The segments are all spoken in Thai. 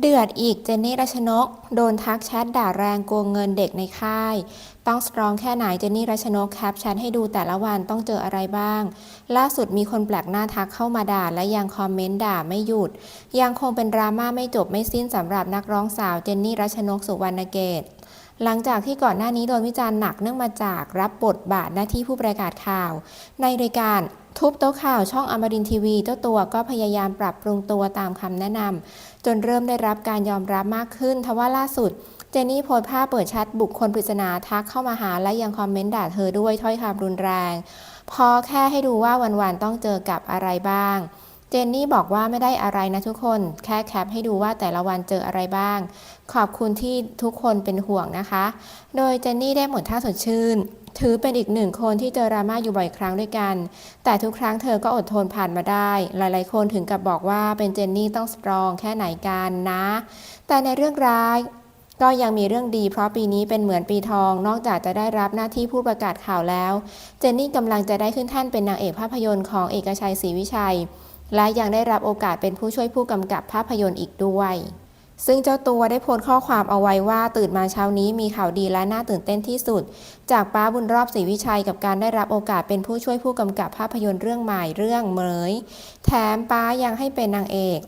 เดือดอีกเจนนี่รัชนก โดนทักแชทด่าแรงโกงเงินเด็กในค่าย ต้องสตรองแค่ไหนเจนนี่รัชนกแคปแชทให้ดูแต่ละวันต้องเจออะไรบ้าง ล่าสุดมีคนแปลกหน้าทักเข้ามาด่าและยังคอมเมนต์ด่าไม่หยุด ยังคงเป็นดราม่าไม่จบไม่สิ้นสำหรับนักร้องสาวเจนนี่รัชนกสุวรรณเกต หลังจากที่ก่อนหน้านี้โดนวิจารณ์หนักเนื่องมาจากรับบทบาทหน้าที่ผู้ประกาศข่าว ในรายการทุบโต๊ะข่าวช่องอมรินทีวีเจ้าตัวก็พยายามปรับปรุงตัวตามคำแนะนำจนเริ่มได้รับการยอมรับมากขึ้นทว่าล่าสุด เจนนี่โพสภาพเปิดแชทบุคคลปริศนาทักเข้ามาหาและยังคอมเมนต์ด่าเธอด้วยถ้อยคำรุนแรง พอแค่ให้ดูว่าวันๆต้องเจอกับอะไรบ้าง เจนนี่บอกว่าไม่ได้อะไรนะทุกคน แค่แคปให้ดูว่าแต่ละวันเจออะไรบ้าง ขอบคุณที่ทุกคนเป็นห่วงนะคะ โดยเจนนี่ได้หมดท่าสดชื่น ถือเป็นอีกหนึ่งคนที่เจอราม่าอยู่บ่อยครั้งด้วยกัน แต่ทุกครั้งเธอก็อดทนผ่านมาได้ หลายๆ คนถึงกับบอกว่าเป็นเจนนี่ต้องสตรองแค่ไหนกันนะ แต่ในเรื่องร้ายก็ยังมีเรื่องดีเพราะปีนี้เป็นเหมือนปีทอง นอกจากจะได้รับหน้าที่ผู้ประกาศข่าวแล้ว เจนนี่กำลังจะได้ขึ้นแท่านเป็นนางเอกภาพยนตร์ของเอกชัยศรีวิชัย และยังได้รับโอกาสเป็นผู้ช่วยผู้กำกับภาพยนตร์อีกด้วย ซึ่งเจ้าตัวได้โพสข้อความเอาไว้ว่าตื่นมาเช้านี้มีข่าวดีและน่าตื่นเต้นที่สุด จากป้าบุญรอบศรีวิชัยกับการได้รับโอกาสเป็นผู้ช่วยผู้กำกับภาพยนตร์เรื่องใหม่เรื่องเหมย แถมป้ายังให้เป็นนางเอก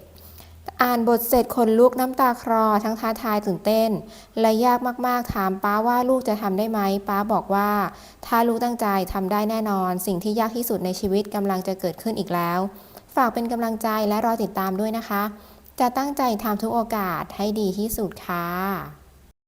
อ่านบทเสร็จคนลุกน้ำตาคลอทั้งท้าทายตื่นเต้น และยากมากๆถามป้าว่าลูกจะทำได้ไหมป้าบอกว่า ถ้าลูกตั้งใจทำได้แน่นอน สิ่งที่ยากที่สุดในชีวิตกำลังจะเกิดขึ้นอีกแล้ว ฝากเป็นกำลังใจและรอติดตามด้วยนะคะ จะตั้งใจทำทุกโอกาสให้ดีที่สุดค่ะ